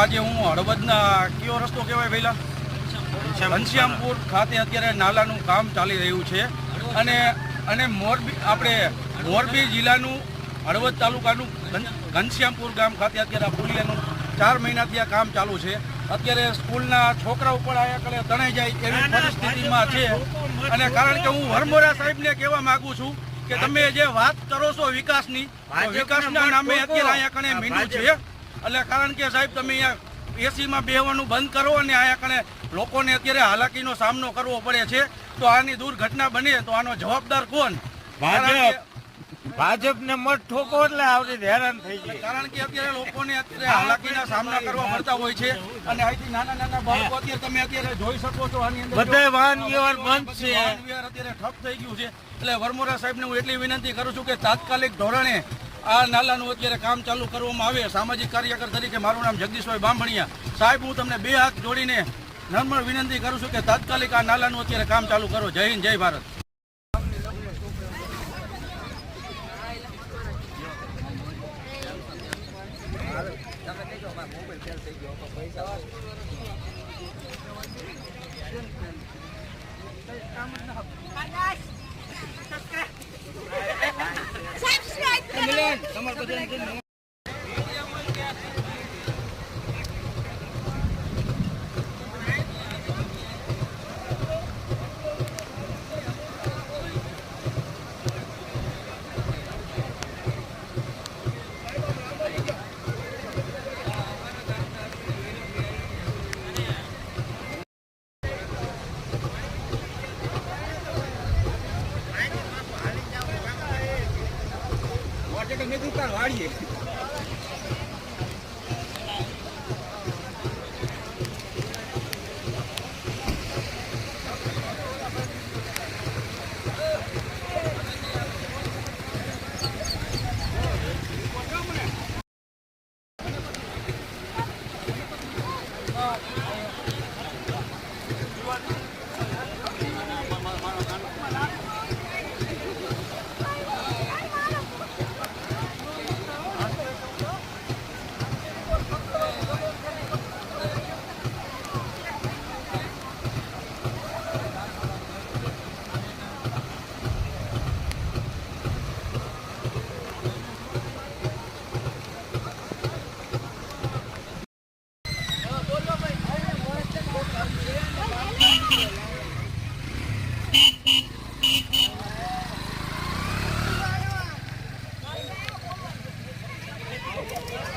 આજે હું હળવદના કયો રસ્તો કહેવાય પહેલા ઘનશ્યામપુર. ખાતે અત્યારે નાલાનું કામ ચાલી રહ્યું છે. અને અને મોરબી આપણે મોરબી જિલ્લાનું હળવદ તાલુકાનું ઘનશ્યામપુર ગામ ખાતે અત્યારે આ પુલિયાનું ચાર મહિનાથી આ કામ ચાલુ છે. અત્યારે સ્કૂલના છોકરાઓ પણ આયા કલે તણાઈ જાય એવી પરિસ્થિતિમાં છે. અને કારણ કે હું વરમોરા સાહેબને કહેવા માગું છું કે તમે જે વાત કરો છો વિકાસની વિકાસના નામે અત્યારે અહીંયા કણે મીંડું છે. એટલે કારણ કે સાહેબ તમે અહીંયા એસીમાં બેહવાનું બંધ કરો અને અહીંયા કણે લોકોને અત્યારે હાલાકીનો સામનો કરવો પડે છે. તો આની દુર્ઘટના બને તો આનો જવાબદાર કોણ? ભાજપ. ભાજપને મત ઠોકો એટલે આવડી હેરાન થઈ જાય. કારણ કે અત્યારે લોકોને અત્યારે હાલાકીના સામના કરવા પડતા હોય છે અને અહીંથી નાના નાના બાળકો અત્યારે તમે અત્યારે જોઈ શકો છો આની અંદર બધા વાહન વ્યવહાર બંધ છે અત્યારે ઠપ થઈ ગયું છે. એટલે વરમોરા સાહેબને હું એટલી વિનંતી કરું છું કે તાત્કાલિક ધોરણે આ નાલાનું અત્યારે કામ ચાલુ કરવામાં આવે. સામાજિક કાર્યકર તરીકે મારું નામ જગદીશભાઈ બામણિયા. સાહેબ, હું તમને બે હાથ જોડીને નમ્ર વિનંતી કરું છું કે તાત્કાલિક આ નાલાનું અત્યારે કામ ચાલુ કરો. જય હિન્દ, જય ભારત. Subscribe. કે મેં દુકાન વાળીએ. Yeah.